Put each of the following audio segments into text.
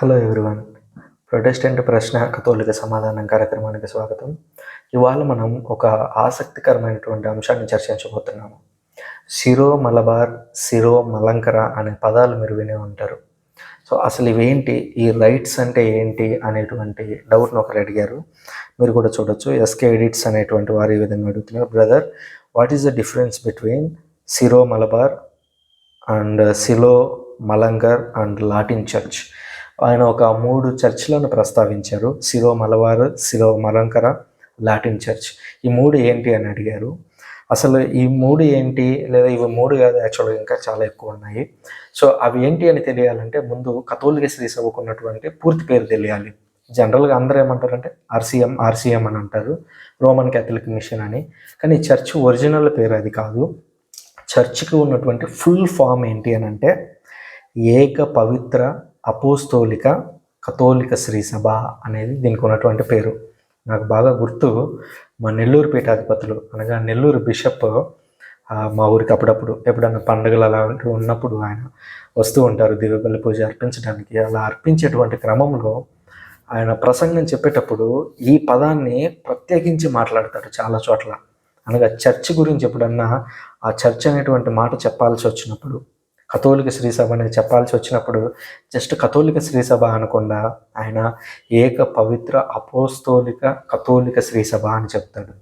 Hello everyone Protestant ప్రశ్న కథోలిక సమాధానం కార్యక్రమానికి స్వాగతం ఇవాళ మనం ఒక ఆసక్తికరమైనటువంటి అంశాన్ని చర్చించబోతున్నాము. సిరో మలబార్ సిరో మలంకర అనే పదాలు మీరు వినే ఉంటారు. సో అసలు ఇవేంటి ఈ రైట్స్ అంటే ఏంటి అనేటువంటి డౌట్ను ఒకరు అడిగారు. మీరు కూడా చూడొచ్చు ఎస్కే ఎడిట్స్ అనేటువంటి వారు ఈ విధంగా అడుగుతున్నారు. Brother what is the difference between Syro Malabar and Syro Malankara and Latin church ఆయన ఒక మూడు చర్చ్లను ప్రస్తావించారు. Syro Malabar Syro Malankara Latin church. ఈ మూడు ఏంటి అని అడిగారు. అసలు ఈ మూడు ఏంటి? లేదా ఇవి మూడు కాదు యాక్చువల్గా ఇంకా చాలా ఎక్కువ ఉన్నాయి. సో అవి ఏంటి అని తెలియాలంటే ముందు కథోలిక శ్రీ సభకు ఉన్నటువంటి పూర్తి పేరు తెలియాలి. జనరల్గా అందరూ ఏమంటారంటే ఆర్సీఎం ఆర్సీఎం అని అంటారు. రోమన్ క్యాథలిక్ మిషన్ అని. కానీ చర్చ్ ఒరిజినల్ పేరు అది కాదు. చర్చ్కి ఉన్నటువంటి ఫుల్ ఫామ్ ఏంటి అని అంటే ఏక పవిత్ర అపోస్తోలిక కథోలిక శ్రీ సభ అనేది దీనికి ఉన్నటువంటి పేరు. నాకు బాగా గుర్తు మా నెల్లూరు పీఠాధిపతులు అనగా నెల్లూరు బిషప్ మా ఊరికి అప్పుడప్పుడు ఎప్పుడన్నా పండుగలు అలాంటివి ఉన్నప్పుడు ఆయన వస్తూ ఉంటారు దివ్యబలి పూజ అర్పించడానికి. అలా అర్పించేటువంటి క్రమంలో ఆయన ప్రసంగం చెప్పేటప్పుడు ఈ పదాన్ని ప్రత్యేకించి మాట్లాడతాడు చాలా చోట్ల. అనగా చర్చ్ గురించి ఎప్పుడన్నా ఆ చర్చ్ అనేటువంటి మాట చెప్పాల్సి వచ్చినప్పుడు కథోలిక శ్రీసభ అనేది చెప్పాల్సి వచ్చినప్పుడు జస్ట్ కథోలిక శ్రీసభ అనకుండా ఆయన ఏక పవిత్ర అపోస్తోలిక కథోలిక శ్రీసభ అని చెప్తాడు.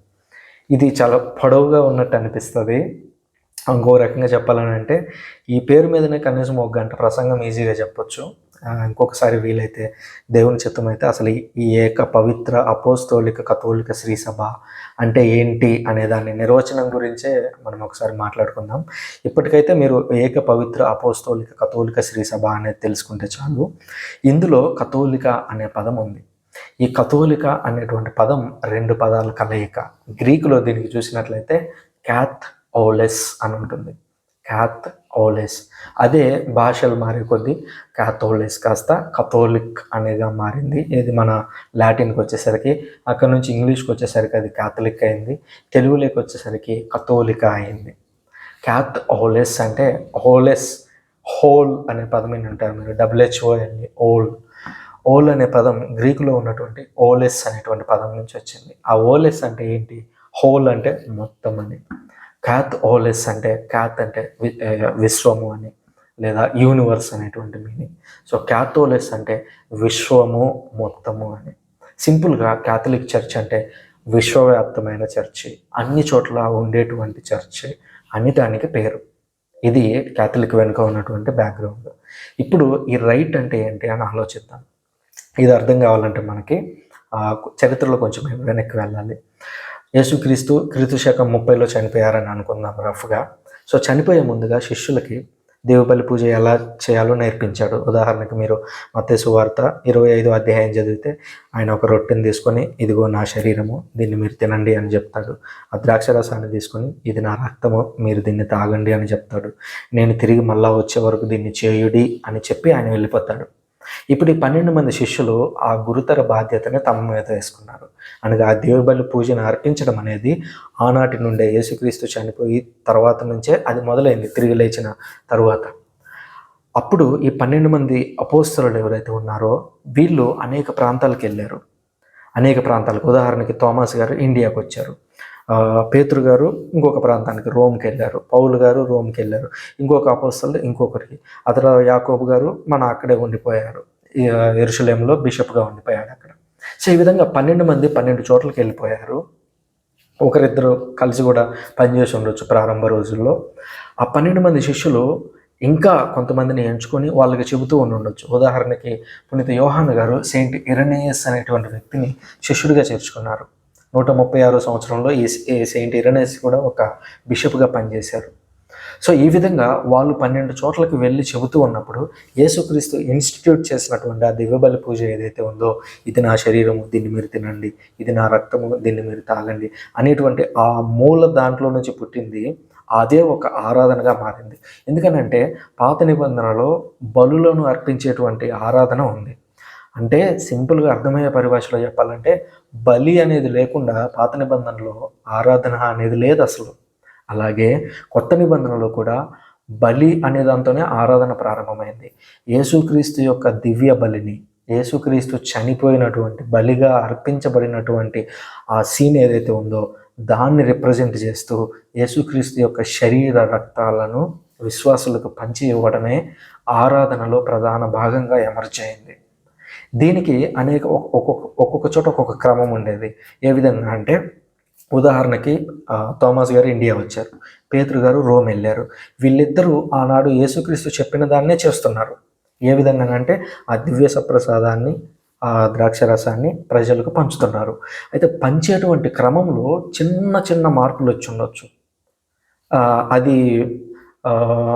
ఇది చాలా పొడవుగా ఉన్నట్టు అనిపిస్తుంది. ఇంకో రకంగా చెప్పాలని అంటే ఈ పేరు మీదనే కనీసం ఒక గంట ప్రసంగం ఈజీగా చెప్పొచ్చు. ఇంకొకసారి వీలైతే దేవుని చిత్తం అయితే అసలు ఈ- ఈ ఏక పవిత్ర అపోస్తోలిక కథోలిక శ్రీ సభ అంటే ఏంటి అనే దాని నిర్వచనం గురించే మనం ఒకసారి మాట్లాడుకుందాం. ఇప్పటికైతే మీరు ఏక పవిత్ర అపోస్తోలిక కథోలిక శ్రీ సభ అనేది తెలుసుకుంటే చాలు. ఇందులో కథోలిక అనే పదం ఉంది. ఈ కథోలిక అనేటువంటి పదం రెండు పదాల కలయిక. గ్రీకులో దీనికి చూసినట్లయితే క్యాత్ ఓలెస్ అని ఉంటుంది. క్యాత్ ఓలెస్ అదే భాషలు మారే కొద్దీ క్యాథోలెస్ కాస్త కథోలిక్ అనేగా మారింది. ఇది మన లాటిన్కి వచ్చేసరికి అక్కడ నుంచి ఇంగ్లీష్కి వచ్చేసరికి అది క్యాథలిక్ అయింది. తెలుగులోకి వచ్చేసరికి కథోలిక అయింది. క్యాత్ ఓలెస్ అంటే హోలెస్ హోల్ అనే పదం విని ఉంటారు మీరు. WHO whole. ఓల్ అనే పదం గ్రీకులో ఉన్నటువంటి ఓలెస్ అనేటువంటి పదం నుంచి వచ్చింది. ఆ ఓలెస్ అంటే ఏంటి? హోల్ అంటే మొత్తం అని. క్యాత్ ఓలెస్ అంటే క్యాత్ అంటే విశ్వము అని లేదా యూనివర్స్ అనేటువంటి మీనింగ్. సో క్యాథోలెస్ అంటే విశ్వము మొత్తము అని. సింపుల్గా క్యాథలిక్ చర్చ్ అంటే విశ్వవ్యాప్తమైన చర్చి. అన్ని చోట్ల ఉండేటువంటి చర్చి అని దానికి పేరు. ఇది క్యాథలిక్ వెనుక ఉన్నటువంటి బ్యాక్గ్రౌండ్. ఇప్పుడు ఈ రైట్ అంటే ఏంటి అని ఆలోచిద్దాం. ఇది అర్థం కావాలంటే మనకి ఆ, చరిత్రలో కొంచెం వెనక్కి వెళ్ళాలి. యేసుక్రీస్తు క్రీస్తు శకం ముప్పైలో చనిపోయారని అనుకుందాం రఫ్గా. సో చనిపోయే ముందుగా శిష్యులకి దేవుపల్లి పూజ ఎలా చేయాలో నేర్పించాడు. ఉదాహరణకి మీరు మత్స్సు వార్త ఇరవై ఐదు అధ్యాయం చదివితే ఆయన ఒక రొట్టెని తీసుకొని ఇదిగో నా శరీరము దీన్ని మీరు తినండి అని చెప్తాడు. ఆ ద్రాక్ష రసాన్ని తీసుకొని ఇది నా రక్తము మీరు దీన్ని తాగండి అని చెప్తాడు. నేను తిరిగి మళ్ళా వచ్చే వరకు దీన్ని చేయుడి అని చెప్పి ఆయన వెళ్ళిపోతాడు. ఇప్పుడు ఈ పన్నెండు మంది శిష్యులు ఆ గురుతర బాధ్యతని తమ మీద వేసుకున్నారు. అనగా ఆ దేవుబలి పూజను అర్పించడం అనేది ఆనాటి నుండే యేసుక్రీస్తు చనిపోయి తర్వాత నుంచే అది మొదలైంది తిరిగి లేచిన తరువాత. అప్పుడు ఈ పన్నెండు మంది అపోస్తలు ఎవరైతే ఉన్నారో వీళ్ళు అనేక ప్రాంతాలకు వెళ్ళారు. అనేక ప్రాంతాలకు. ఉదాహరణకి థామస్ గారు ఇండియాకు వచ్చారు. పేతురు గారు ఇంకొక ప్రాంతానికి రోమ్కి వెళ్ళారు. పౌలు గారు రోమ్కి వెళ్ళారు. ఇంకొక అపోస్తలు ఇంకొకరికి. అతను యాకోబు గారు మన అక్కడే ఉండిపోయారు. ఎరుసలేంలో బిషప్గా ఉండిపోయాడు అక్కడ. సో ఈ విధంగా పన్నెండు మంది పన్నెండు చోట్లకి వెళ్ళిపోయారు. ఒకరిద్దరు కలిసి కూడా పనిచేసి ఉండొచ్చు ప్రారంభ రోజుల్లో. ఆ పన్నెండు మంది శిష్యులు ఇంకా కొంతమందిని ఎంచుకొని వాళ్ళకి చెబుతూ ఉండి ఉండొచ్చు. ఉదాహరణకి పునీత యోహాన్ గారు సెయింట్ ఇరనేయస్ అనేటువంటి వ్యక్తిని శిష్యుడిగా చేర్చుకున్నారు. నూట ముప్పై ఆరో సంవత్సరంలో ఈ సెయింట్ ఇరనేయస్ కూడా ఒక బిషప్గా పనిచేశారు. సో ఈ విధంగా వాళ్ళు పన్నెండు చోట్లకి వెళ్ళి చెబుతూ ఉన్నప్పుడు యేసుక్రీస్తు ఇన్స్టిట్యూట్ చేసినటువంటి ఆ దివ్యబలి పూజ ఏదైతే ఉందో ఇది నా శరీరము దీన్ని మీరు తినండి ఇది నా రక్తము దీన్ని మీరు తాగండి అనేటువంటి ఆ మూల దాంట్లో నుంచి పుట్టింది అదే ఒక ఆరాధనగా మారింది. ఎందుకనంటే పాత నిబంధనలో బలులను అర్పించేటువంటి ఆరాధన ఉంది. అంటే సింపుల్గా అర్థమయ్యే పరిభాషలో చెప్పాలంటే బలి అనేది లేకుండా పాత నిబంధనలో ఆరాధన అనేది లేదు అసలు. అలాగే కొత్త నిబంధనలో కూడా బలి అనే దాంతోనే ఆరాధన ప్రారంభమైంది. యేసుక్రీస్తు యొక్క దివ్య బలిని యేసుక్రీస్తు చనిపోయినటువంటి బలిగా అర్పించబడినటువంటి ఆ సీన్ ఏదైతే ఉందో దాన్ని రిప్రజెంట్ చేస్తూ యేసుక్రీస్తు యొక్క శరీర రక్తాలను విశ్వాసులకు పంచి ఇవ్వడమే ఆరాధనలో ప్రధాన భాగంగా ఎమర్జ్ దీనికి అనేక ఒక్కొక్క ఒక్కొక్క చోట ఒక్కొక్క క్రమం ఉండేది. ఏ విధంగా అంటే ఉదాహరణకి థామస్ గారు ఇండియా వచ్చారు. పేతురు గారు రోమ్ వెళ్ళారు. వీళ్ళిద్దరూ ఆనాడు యేసుక్రీస్తు చెప్పిన దాన్నే చేస్తున్నారు. ఏ విధంగా అంటే ఆ దివ్య సప్రసాదాన్ని ఆ ద్రాక్ష రసాన్ని ప్రజలకు పంచుతున్నారు. అయితే పంచేటువంటి క్రమంలో చిన్న చిన్న మార్పులు వచ్చి ఉండొచ్చు. అది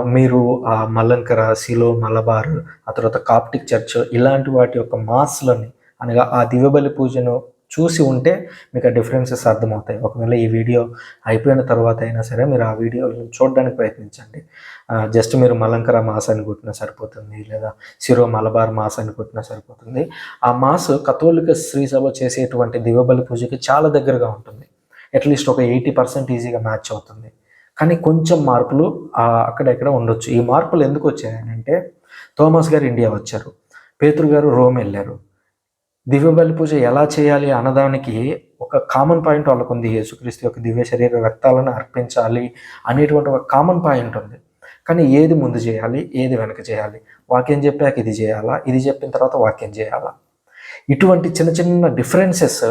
మీరు ఆ మలంకర సిలో మలబార్ ఆ తర్వాత కాప్టిక్ చర్చ్ ఇలాంటి వాటి యొక్క మాస్లని అనగా ఆ దివ్యబలి పూజను చూసి ఉంటే మీకు ఆ డిఫరెన్సెస్ అర్థమవుతాయి. ఒకవేళ ఈ వీడియో అయిపోయిన తర్వాత అయినా సరే మీరు ఆ వీడియోలను చూడడానికి ప్రయత్నించండి. జస్ట్ మీరు మలంకర మాస్ అని కొట్టినా సరిపోతుంది లేదా సిరో మలబార్ మాస్ అని కొట్టినా సరిపోతుంది. ఆ మాస్ కథోలిక శ్రీ సభ చేసేటువంటి దివ్యబలి పూజకి చాలా దగ్గరగా ఉంటుంది. అట్లీస్ట్ ఒక ఎయిటీ పర్సెంట్ ఈజీగా మ్యాచ్ అవుతుంది. కానీ కొంచెం మార్పులు అక్కడెక్కడ ఉండొచ్చు. ఈ మార్పులు ఎందుకు వచ్చాయనంటే థోమస్ గారు ఇండియా వచ్చారు. పేతురు గారు రోమ్ వెళ్ళారు. దివ్య బలి పూజ ఎలా చేయాలి అన్నదానికి ఒక కామన్ పాయింట్ వాళ్ళకు ఉంది యేసుక్రీస్తు యొక్క దివ్య శరీర రక్తాలను అర్పించాలి అనేటువంటి ఒక కామన్ పాయింట్ ఉంది. కానీ ఏది ముందు చేయాలి? ఏది వెనక చేయాలి? వాక్యం చెప్పాక ఇది చేయాలా? ఇది చెప్పిన తర్వాత వాక్యం చేయాలా? ఇటువంటి చిన్న చిన్న డిఫరెన్సెస్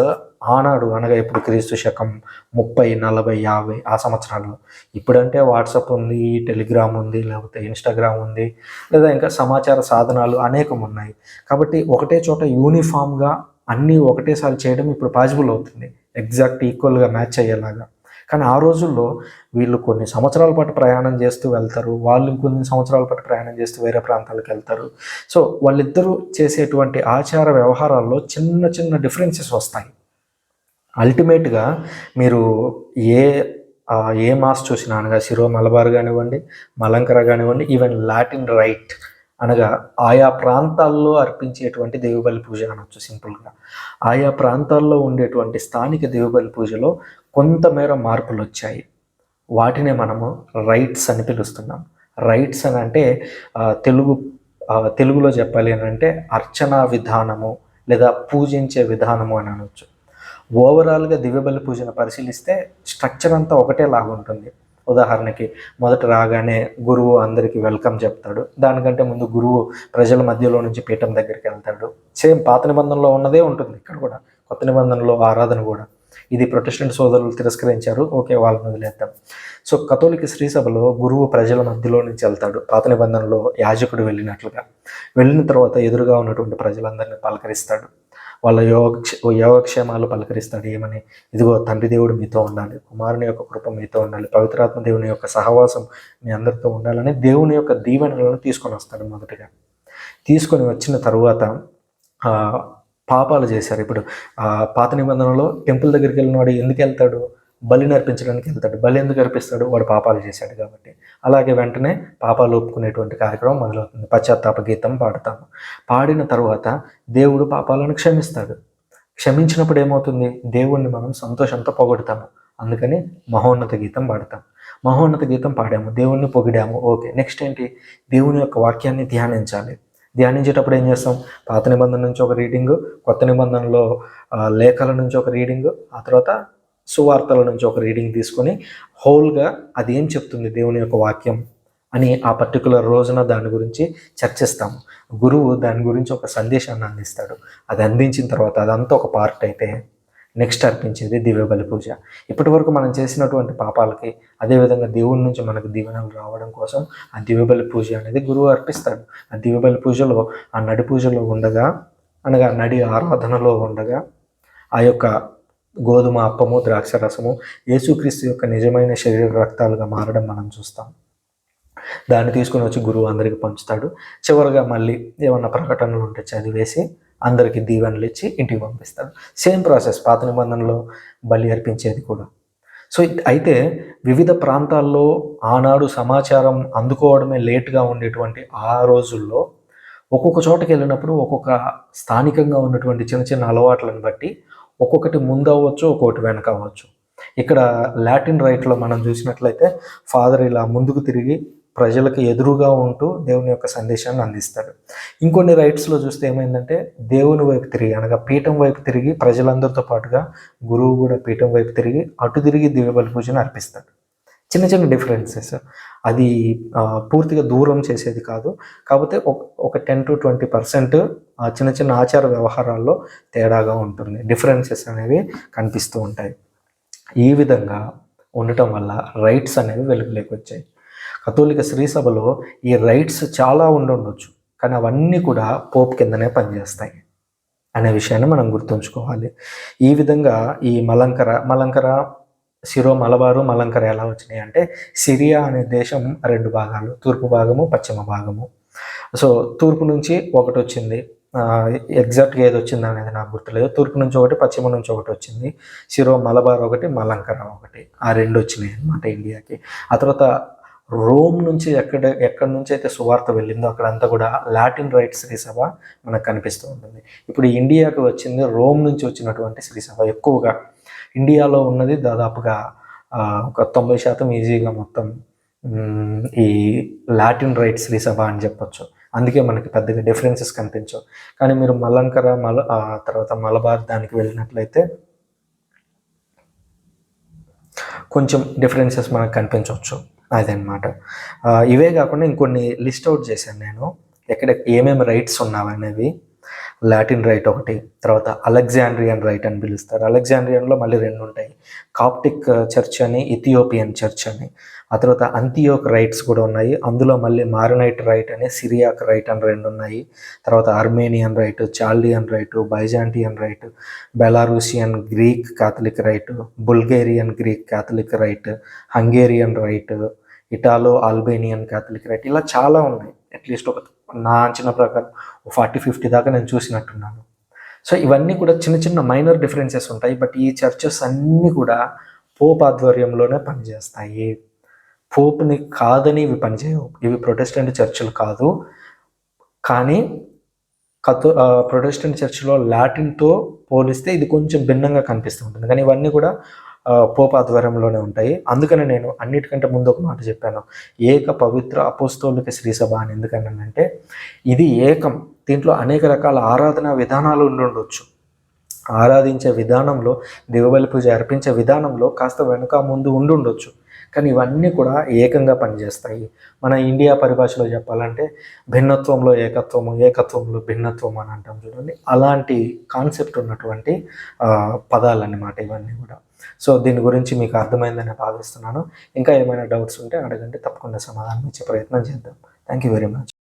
ఆనాడు అనగా ఇప్పుడు క్రీస్తు శకం ముప్పై నలభై యాభై ఆ సంవత్సరాలు ఇప్పుడంటే వాట్సాప్ ఉంది టెలిగ్రామ్ ఉంది లేకపోతే ఇన్స్టాగ్రామ్ ఉంది లేదా ఇంకా సమాచార సాధనాలు అనేకం ఉన్నాయి. కాబట్టి ఒకటే చోట యూనిఫామ్గా అన్నీ ఒకటేసారి చేయడం ఇప్పుడు పాసిబుల్ అవుతుంది. ఎగ్జాక్ట్ ఈక్వల్గా మ్యాచ్ అయ్యేలాగా. కానీ ఆ రోజుల్లో వీళ్ళు కొన్ని సంవత్సరాల పాటు ప్రయాణం చేస్తూ వెళ్తారు. వాళ్ళు ఇంకొన్ని సంవత్సరాల పాటు ప్రయాణం చేస్తూ వేరే ప్రాంతాలకు వెళ్తారు. సో వాళ్ళిద్దరూ చేసేటువంటి ఆచార వ్యవహారాల్లో చిన్న చిన్న డిఫరెన్సెస్ వస్తాయి. అల్టిమేట్గా మీరు ఏ ఏ మాస్ చూసినా అనగా సిరో మలబార్ కానివ్వండి మలంకర కానివ్వండి ఈవెన్ లాటిన్ రైట్ అనగా ఆయా ప్రాంతాల్లో అర్పించేటువంటి దేవుబలి పూజ అనొచ్చు సింపుల్గా ఆయా ప్రాంతాల్లో ఉండేటువంటి స్థానిక దేవుబలి పూజలో కొంతమేర మార్పులు వచ్చాయి. వాటినే మనము రైట్స్ అని పిలుస్తున్నాం. రైట్స్ అని అంటే తెలుగు తెలుగులో చెప్పాలి అని అంటే అర్చనా విధానము లేదా పూజించే విధానము అని అనొచ్చు. ఓవరాల్గా దివ్యబలి పూజను పరిశీలిస్తే స్ట్రక్చర్ అంతా ఒకటే లాగా ఉంటుంది ఉదాహరణకి మొదట రాగానే గురువు అందరికీ వెల్కమ్ చెప్తాడు. దానికంటే ముందు గురువు ప్రజల మధ్యలో నుంచి పీఠం దగ్గరికి వెళ్తాడు. సేమ్ పాత నిబంధనలో ఉన్నదే ఉంటుంది ఇక్కడ కూడా. కొత్త నిబంధనలో ఆరాధన కూడా. ఇది ప్రొటెస్టెంట్ సోదరులు తిరస్కరించారు. ఓకే వాళ్ళని వదిలేద్దాం. సో కథోలిక స్త్రీ సభలో గురువు ప్రజల మధ్యలో నుంచి వెళ్తాడు. పాత నిబంధనలో యాజకుడు వెళ్ళినట్లుగా. వెళ్ళిన తర్వాత ఎదురుగా ఉన్నటువంటి ప్రజలందరినీ పలకరిస్తాడు. వాళ్ళ యోగ యోగక్షేమాలు పలకరిస్తాడు. ఏమని? ఇదిగో తండ్రి దేవుడు మీతో ఉండాలి. కుమారుని యొక్క కృప మీతో ఉండాలి. పవిత్రాత్మ దేవుని యొక్క సహవాసం మీ అందరితో ఉండాలని దేవుని యొక్క దీవెనలను తీసుకొని వస్తాడు మొదటగా. తీసుకొని వచ్చిన తరువాత పాపాలు చేశారు. ఇప్పుడు పాత నిబంధనలో టెంపుల్ దగ్గరికి వెళ్ళిన వాడు ఎందుకు వెళ్తాడు? బలి నర్పించడానికి వెళ్తాడు. బలి ఎందుకు అర్పిస్తాడు? వాడు పాపాలు చేశాడు కాబట్టి. అలాగే వెంటనే పాపాలు ఒప్పుకునేటువంటి కార్యక్రమం మొదలవుతుంది. పశ్చాత్తాప గీతం పాడతాము. పాడిన తర్వాత దేవుడు పాపాలను క్షమిస్తాడు. క్షమించినప్పుడు ఏమవుతుంది? దేవుణ్ణి మనం సంతోషంతో పొగడతాము. అందుకని మహోన్నత గీతం పాడతాం మహోన్నత గీతం పాడాము. దేవుణ్ణి పొగిడాము. ఓకే. నెక్స్ట్ ఏంటి? దేవుని యొక్క వాక్యాన్ని ధ్యానించాలి. ధ్యానించేటప్పుడు ఏం చేస్తాం? పాత నిబంధన నుంచి ఒక రీడింగు కొత్త నిబంధనలో లేఖల నుంచి ఒక రీడింగు ఆ తర్వాత సువార్తల నుంచి ఒక రీడింగ్ తీసుకొని హోల్గా అది ఏం చెప్తుంది దేవుని యొక్క వాక్యం అని ఆ పర్టికులర్ రోజున దాని గురించి చర్చిస్తాము. గురువు దాని గురించి ఒక సందేశాన్ని అందిస్తాడు. అది అందించిన తర్వాత అదంతా ఒక పార్ట్ అయితే నెక్స్ట్ అర్పించేది దివ్య బలి పూజ. ఇప్పటి వరకు మనం చేసినటువంటి పాపాలకి అదేవిధంగా దేవుడి నుంచి మనకు దీవెనలు రావడం కోసం ఆ దివ్య బలి పూజ అనేది గురువు అర్పిస్తాడు. ఆ దివ్య బలి పూజలో ఆ నడి పూజలో ఉండగా అనగా నడి ఆరాధనలో ఉండగా ఆ యొక్క గోధుమ అప్పము ద్రాక్ష రసము యేసుక్రీస్తు యొక్క నిజమైన శరీర రక్తాలుగా మారడం మనం చూస్తాం. దాన్ని తీసుకుని వచ్చి గురువు అందరికి పంచుతాడు. చివరిగా మళ్ళీ ఏమన్నా ప్రకటనలు ఉంటే చదివేసి అందరికీ దీవెనలు ఇచ్చి ఇంటికి పంపిస్తాడు. సేమ్ ప్రాసెస్ పాత నిబంధనలో బలి అర్పించేది కూడా. సో అయితే వివిధ ప్రాంతాల్లో ఆనాడు సమాచారం అందుకోవడమే లేట్గా ఉండేటువంటి ఆ రోజుల్లో ఒక్కొక్క చోటకి వెళ్ళినప్పుడు ఒక్కొక్క స్థానికంగా ఉన్నటువంటి చిన్న చిన్న అలవాట్లను బట్టి ఒక్కొక్కటి ముందు అవ్వచ్చు ఒక్కొక్కటి వెనక అవ్వచ్చు ఇక్కడ లాటిన్ రైట్లో మనం చూసినట్లయితే ఫాదర్ ఇలా ముందుకు తిరిగి ప్రజలకు ఎదురుగా ఉంటూ దేవుని యొక్క సందేశాన్ని అందిస్తాడు. ఇంకొన్ని రైట్స్లో చూస్తే ఏమైందంటే దేవుని వైపు తిరిగి అనగా పీఠం వైపు తిరిగి ప్రజలందరితో పాటుగా గురువు కూడా పీఠం వైపు తిరిగి అటు తిరిగి దివ్య బలి పూజను అర్పిస్తాడు. చిన్న చిన్న డిఫరెన్సెస్ అది పూర్తిగా దూరం చేసేది కాదు. కాకపోతే ఒక- ఒక టెన్ టు ట్వంటీ పర్సెంట్ చిన్న చిన్న ఆచార వ్యవహారాల్లో తేడాగా ఉంటుంది. డిఫరెన్సెస్ అనేవి కనిపిస్తూ ఉంటాయి. ఈ విధంగా ఉండటం వల్ల రైట్స్ అనేవి వెలుగులోకి వచ్చాయి. కథోలిక శ్రీ సభలో ఈ రైట్స్ చాలా ఉండుండొచ్చు కానీ అవన్నీ కూడా పోప్ కిందనే పనిచేస్తాయి అనే విషయాన్ని మనం గుర్తుంచుకోవాలి. ఈ విధంగా ఈ మలంకర మలంకర సిరో మలబారు మలంకర ఎలా వచ్చినాయి అంటే సిరియా అనే దేశం రెండు భాగాలు తూర్పు భాగము పశ్చిమ భాగము. సో తూర్పు నుంచి ఒకటి వచ్చింది. ఎగ్జాక్ట్గా ఏది వచ్చింది అనేది నాకు గుర్తులేదు. తూర్పు నుంచి ఒకటి పశ్చిమ నుంచి ఒకటి వచ్చింది. సిరో మలబార్ ఒకటి మలంకర ఒకటి. ఆ రెండు వచ్చినాయి అనమాట ఇండియాకి. ఆ తర్వాత రోమ్ నుంచి ఎక్కడ ఎక్కడి నుంచి అయితే సువార్త వెళ్ళిందో అక్కడంతా కూడా లాటిన్ రైట్ శ్రీసభ మనకు కనిపిస్తూ ఉంటుంది. ఇప్పుడు ఇండియాకి వచ్చింది రోమ్ నుంచి వచ్చినటువంటి శ్రీసభ ఎక్కువగా. ఇండియాలో ఉన్నది దాదాపుగా ఒక తొంభై శాతం ఈజీగా మొత్తం ఈ లాటిన్ రైట్ శ్రీసభ అని చెప్పొచ్చు. అందుకే మనకి పెద్దగా డిఫరెన్సెస్ కనిపించవు. కానీ మీరు మలంకర మల తర్వాత మలబార్ దానికి వెళ్ళినట్లయితే కొంచెం డిఫరెన్సెస్ మనకు కనిపించవచ్చు అదనమాట. ఇవే కాకుండా ఇంకొన్ని లిస్ట్ అవుట్ చేశాను నేను. ఎక్కడ ఏమేమి రైట్స్ ఉన్నావనేవి. లాటిన్ రైట్ ఒకటి తర్వాత అలెగ్జాండ్రియన్ రైట్ అని పిలుస్తారు. అలెగ్జాండ్రియన్లో మళ్ళీ రెండు ఉంటాయి. కాప్టిక్ uh, చర్చ్ అని ఇథియోపియన్ చర్చ్ అని ఆ తర్వాత అంతియోక్ రైట్స్ కూడా ఉన్నాయి. అందులో మళ్ళీ మారనైట్ రైట్ అని సిరియాక్ రైట్ అని రెండు ఉన్నాయి. తర్వాత Armenian rite Chaldean rite Byzantine rite Belarusian Greek Catholic rite Bulgarian Greek Catholic rite Hungarian rite Italo Albanian Catholic rite ఇలా చాలా ఉన్నాయి. అట్లీస్ట్ ఒక నా అంచనా ప్రకారం ఫార్టీ ఫిఫ్టీ దాకా నేను చూసినట్టున్నాను. సో ఇవన్నీ కూడా చిన్న చిన్న మైనర్ డిఫరెన్సెస్ ఉంటాయి. బట్ ఈ చర్చెస్ అన్నీ కూడా పోప్ ఆధ్వర్యంలోనే పనిచేస్తాయి. పోప్ని కాదని ఇవి పనిచేయవు. ఇవి ప్రొటెస్టెంట్ చర్చిలు కాదు. కానీ కథో ప్రొటెస్టెంట్ చర్చిలో లాటిన్తో పోలిస్తే ఇది కొంచెం భిన్నంగా కనిపిస్తూ ఉంటుంది. కానీ ఇవన్నీ కూడా పోప్ ఆధ్వర్యంలోనే ఉంటాయి. అందుకని నేను అన్నిటికంటే ముందు ఒక మాట చెప్పాను. ఏక పవిత్ర అపోస్తోలిక శ్రీసభ అని ఎందుకన్నానంటే ఇది ఏకం. దీంట్లో అనేక రకాల ఆరాధన విధానాలు ఉండుండొచ్చు. ఆరాధించే విధానంలో దిగబలి పూజ అర్పించే విధానంలో కాస్త వెనుక ముందు ఉండుండొచ్చు. కానీ ఇవన్నీ కూడా ఏకంగా పనిచేస్తాయి. మన ఇండియా పరిభాషలో చెప్పాలంటే భిన్నత్వంలో ఏకత్వము ఏకత్వంలో భిన్నత్వం అని అంటాం చూడండి. అలాంటి కాన్సెప్ట్ ఉన్నటువంటి పదాలన్నమాట ఇవన్నీ కూడా. సో దీని గురించి మీకు అర్థమైందని భావిస్తున్నాను. ఇంకా ఏమైనా డౌట్స్ ఉంటే అడగండి. తప్పకుండా సమాధానం ఇచ్చే ప్రయత్నం చేద్దాం. Thank you very much